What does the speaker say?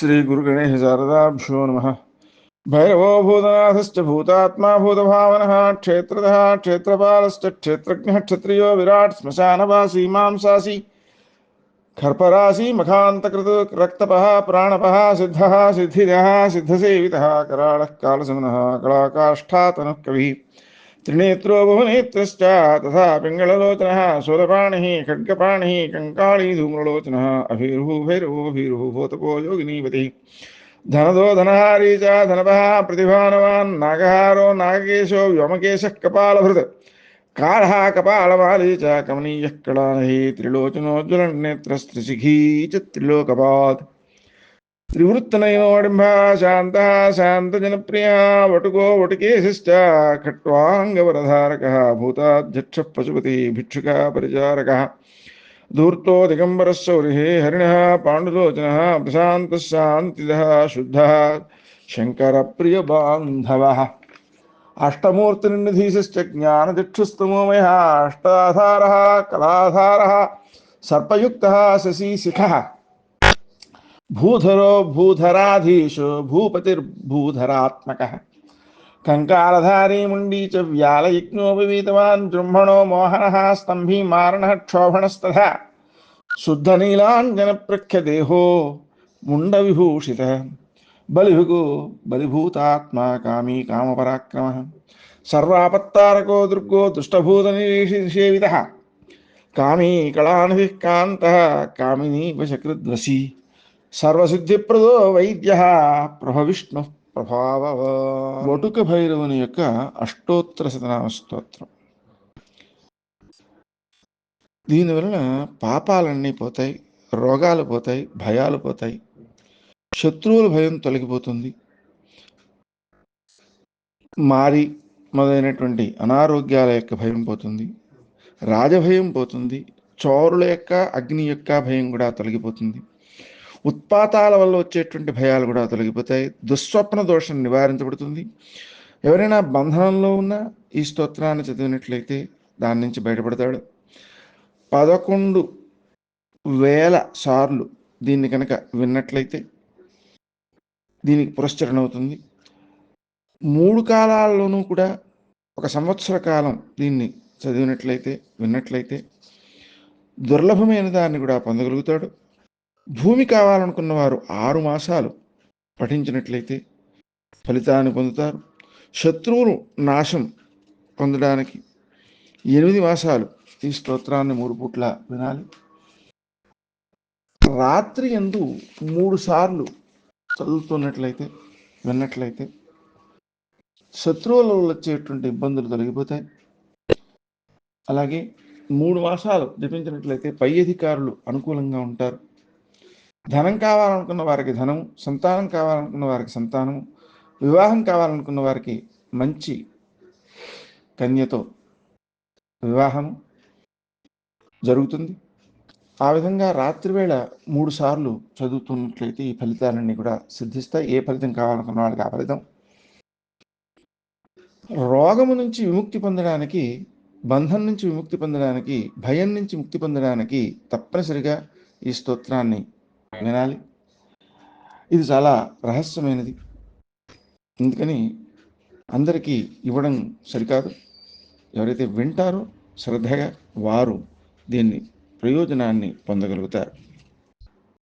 श्रीगुरुगणेश शारदाभ्यो नमः। भैरवो भूतनाथश्च भूतात्मा भूतभावनः क्षेत्रतः क्षेत्रपालश्च क्षेत्रज्ञः, क्षत्रियो विराट् श्मशानवासी मांसासी खर्परासी, मखान्तकृत, रक्तपः, प्राणपः, सिद्धः सिद्धिदः सिद्धसेवितः कराळः कालसमनः, कलाकाष्ठातनुः कविः। त्रिनेत्रो बहुनेत्रश्च तथा पिङ्गललोचनः शूलपाणिः खड्गपाणिः, कङ्काळी धूम्रलोचनः अभिरुभैरवो भीरुः भूतपो, योगिनीपतिः। धनदो धनहारी च, धनपः, प्रतिभानवान्, नागहारो, नागकेशो, व्योमकेशः, कपालभृत्। कालः कपालमाली च, कमनीयः कलानहि त्रिलोचनोज्ज्वलनेत्रस्त्रिशिखी च त्रिलोकपात्। त्रिवृत्तनयोडिम्बः शान्तः शान्तजनप्रियः वटुको वटुकेशश्च, खट्वाङ्गवरधारकः, भूताध्यक्षः, पशुपतिः, भिक्षुकः, परिचारकः। धूर्तो दिगम्बरः शौरिः हरिणः, पाण्डुलोचनः, प्रशान्तः, शान्तिदः, शुद्धः। शङ्करप्रियबान्धवः। अष्टमूर्तिनिधीशश्च ज्ञानदिक्षुस्तमोमयः, अष्टाधारः, कलाधारः, सर्पयुक्तः, शशीशिखः। भूधरो भूधराधीशो भूपतिर्भूधरात्मकः। कङ्कालधारी मुण्डी च व्यालयज्ञो विवीतवान् जृम्भणो मोहनः स्तम्भी मारणः क्षोभणस्तथा। शुद्धनीलाञ्जनप्रख्यदेहो मुण्डविभूषितः। बलिभुगो बलिभूतात्मा कामी कामपराक्रमः। सर्वापत्तारको दुर्गो दुष्टभूतनिषेवितः कामी कलानिधिः कान्तः कामिनी वशकृद्वशी సర్వసిద్ధిప్రదో వైద్య ప్రభవిష్ణు ప్రభావ. వటుక భైరవుని యొక్క అష్టోత్తర శతనామ స్తోత్రం. దీనివలన పాపాలన్నీ పోతాయి రోగాలు పోతాయి భయాలు పోతాయి శత్రువుల భయం తొలగిపోతుంది. మారి మొదలైనటువంటి అనారోగ్యాల యొక్క భయం పోతుంది రాజభయం పోతుంది చోరుల యొక్క అగ్ని యొక్క భయం కూడా తొలగిపోతుంది. ఉత్పాతాల వల్ల వచ్చేటువంటి భయాలు కూడా తొలగిపోతాయి. దుస్వప్న దోషం నివారించబడుతుంది. ఎవరైనా బంధనంలో ఉన్న ఈ స్తోత్రాన్ని చదివినట్లయితే దాని నుంచి బయటపడతాడు. పదకొండు వేల సార్లు దీన్ని కనుక విన్నట్లయితే దీనికి పురస్చరణ అవుతుంది. మూడు కాలాల్లోనూ కూడా ఒక సంవత్సర కాలం దీన్ని చదివినట్లయితే విన్నట్లయితే దుర్లభమైన దాన్ని కూడా పొందగలుగుతాడు. భూమి కావాలనుకున్న వారు ఆరు మాసాలు పఠించినట్లయితే ఫలితాన్ని పొందుతారు. శత్రువులు నాశం పొందడానికి ఎనిమిది మాసాలు ఈ స్తోత్రాన్ని మూడు పూట్ల వినాలి. రాత్రి ఎందు మూడు సార్లు చదువుతున్నట్లయితే విన్నట్లయితే శత్రువుల వచ్చేటువంటి ఇబ్బందులు తొలగిపోతాయి. అలాగే మూడు మాసాలు జపించినట్లయితే పై అధికారులు అనుకూలంగా ఉంటారు. ధనం కావాలనుకున్న వారికి ధనం సంతానం కావాలనుకున్న వారికి సంతానం వివాహం కావాలనుకున్న వారికి మంచి కన్యతో వివాహం జరుగుతుంది. ఆ విధంగా రాత్రివేళ మూడు సార్లు చదువుతున్నట్లయితే ఈ ఫలితాలన్నీ కూడా సిద్ధిస్తాయి. ఏ ఫలితం కావాలనుకున్న వాళ్ళకి ఆ ఫలితం? రోగము నుంచి విముక్తి పొందడానికి బంధం నుంచి విముక్తి పొందడానికి భయం నుంచి ముక్తి పొందడానికి తప్పనిసరిగా ఈ స్తోత్రాన్ని వినాలి. ఇది చాలా రహస్యమైనది. అందుకని అందరికీ ఇవ్వడం సరికాదు. ఎవరైతే వింటారో శ్రద్ధగా వారు దీన్ని ప్రయోజనాన్ని పొందగలుగుతారు.